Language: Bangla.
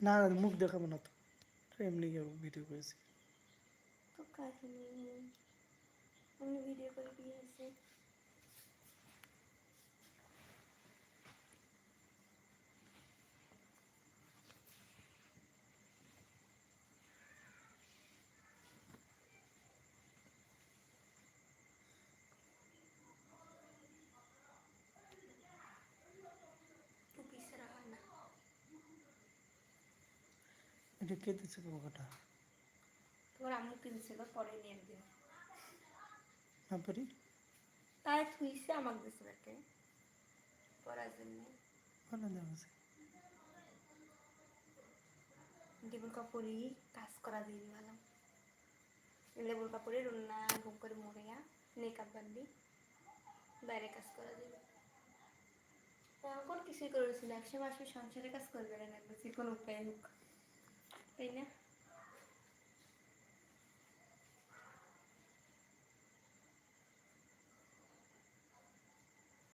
না মুখ দেখাবো না তো। এমনি ভিডিও করেছি। ভিডিও করে এটা কে দিচ্ছে তোমার আম্মু কিনছিল পরে নিয়ে দিন না পারি তাই থুইছে আমাকে দিছিল একটা পরার জন্য। ভালো দেখাচ্ছে টেবিল কাপড়ই কাজ করা দিয়ে দিলাম লেবুর কাপড়ে রান্না ঘুম করে মরিয়া মেকআপ বান্দি বাইরে কাজ করা দিবে। এখন কিছুই করেছিল একশো মাসে সংসারে কাজ করবে না যে কোনো উপায় হোক। তাই না